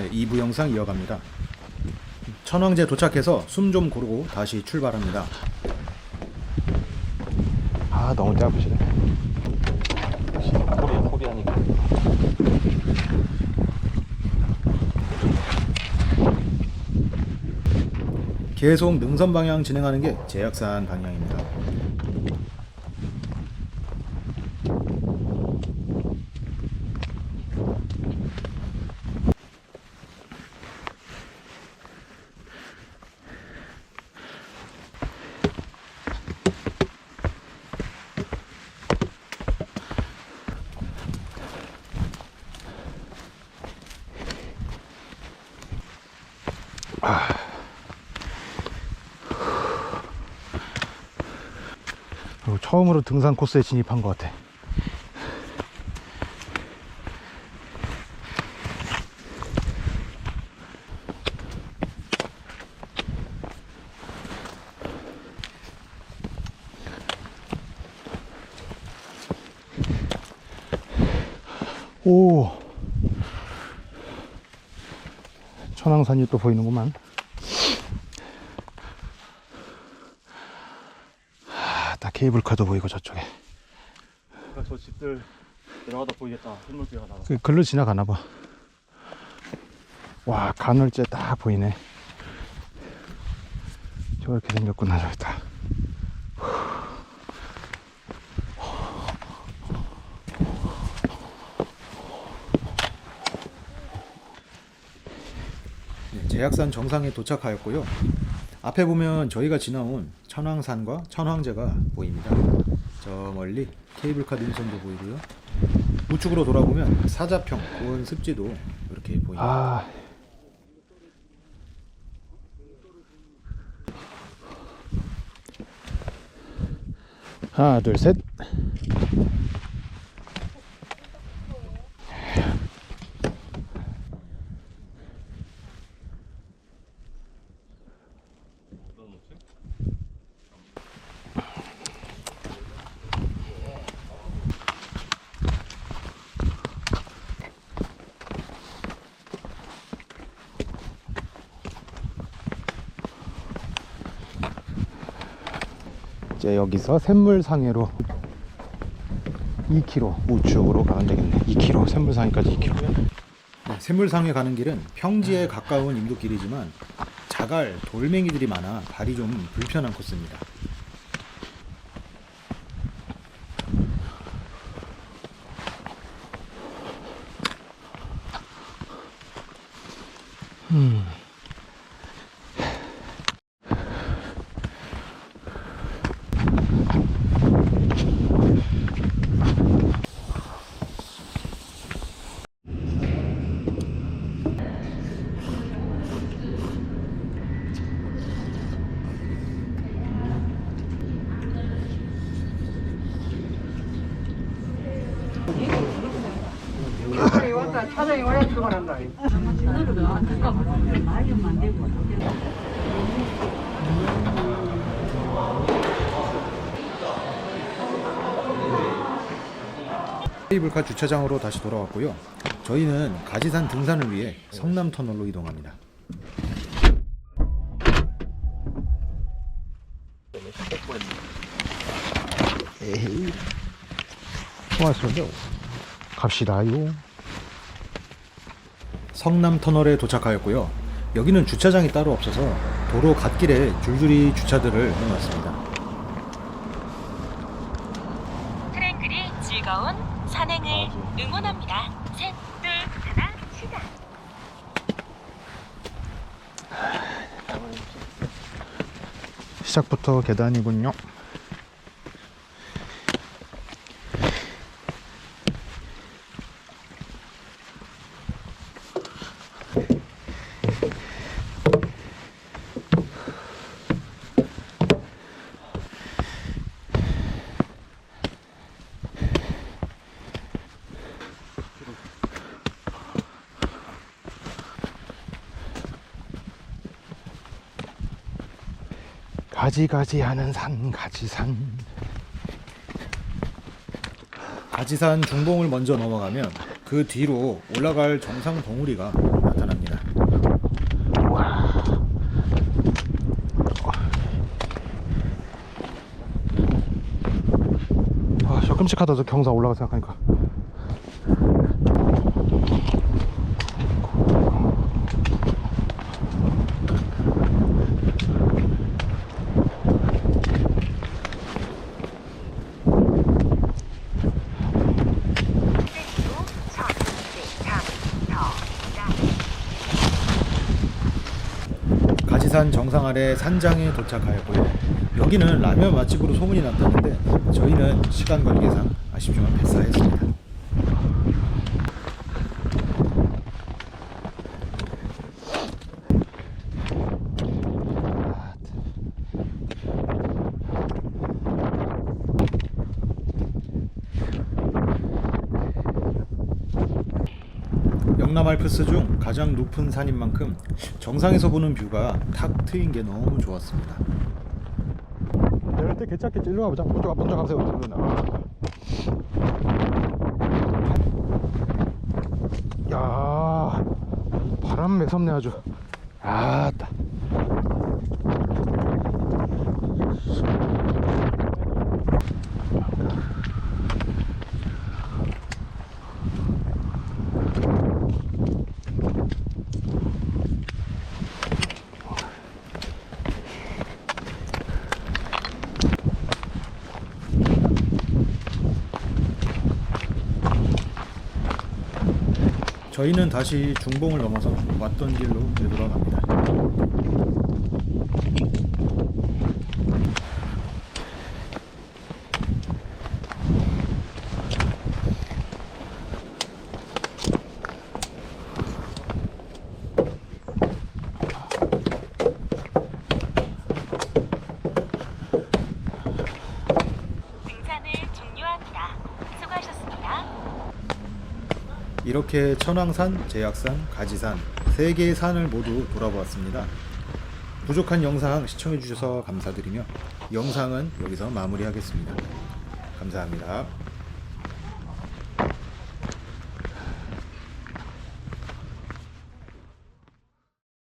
네, 2부 영상 이어갑니다. 천왕제 도착해서 숨 좀 고르고 다시 출발합니다. 아 너무 짧으시네 코리 코리아니까. 계속 능선 방향 진행하는 게 제약산 방향입니다. 그리고 처음으로 등산 코스에 진입한 것 같아. 오 천왕산이 또 보이는구만 아, 딱 케이블카도 보이고 저쪽에 그러니까 저 집들 내려가다 보이겠다. 흰물비가 나가. 그 글로 지나가나 봐. 와 간헐제 딱 보이네. 저렇게 생겼구나 저기 다. 네, 제약산 정상에 도착하였고요. 앞에 보면 저희가 지나온 천왕산과 천왕제가 보입니다. 저 멀리 케이블카 능선도 보이고요. 우측으로 돌아보면 사자평, 고은 습지도 이렇게 보입니다. 아. 하나 둘 셋. 이제 여기서 샘물상해로 2km 우측으로 가면 되겠네. 2km 샘물상해까지 2km. 네, 샘물상에 가는 길은 평지에 가까운 인도길이지만 자갈, 돌멩이들이 많아 발이 좀 불편한 코스입니다. 차장이 와야 출발한다. 케이블카 주차장으로 다시 돌아왔고요. 저희는 가지산 등산을 위해 성남 터널로 이동합니다. 에이. 고맙습니다. 갑시다요. 성남 터널에 도착하였고요. 여기는 주차장이 따로 없어서 도로 갓길에 줄줄이 주차들을 해놨습니다. 트랭글이 즐거운 산행을 응원합니다. 셋, 둘, 하나, 시작. 시작부터 계단이군요. 가지가지 하는 산 가지산 가지산 중봉을 먼저 넘어가면 그 뒤로 올라갈 정상 봉우리가 나타납니다. 아, 저 끔찍하다. 저 경사 올라가 생각하니까. 가지산 정상 아래 산장에 도착하였고요. 여기는 라면 맛집으로 소문이 났다는데 저희는 시간 관계상 아쉽지만 패스하였습니다. 영남 알프스 중 가장 높은 산인 만큼 정상에서 보는 뷰가 탁 트인 게 너무 좋았습니다. 내릴 때 괜찮겠지. 일로 가보자. 먼저, 먼저 가세요. 일로 야, 바람 매섭네 아주. 아따. 저희는 다시 중봉을 넘어서 왔던 길로 되돌아갑니다. 등산을 종료합니다. 수고하셨습니다. 이렇게 천왕산, 제약산, 가지산 세 개의 산을 모두 돌아보았습니다. 부족한 영상 시청해주셔서 감사드리며 영상은 여기서 마무리하겠습니다. 감사합니다.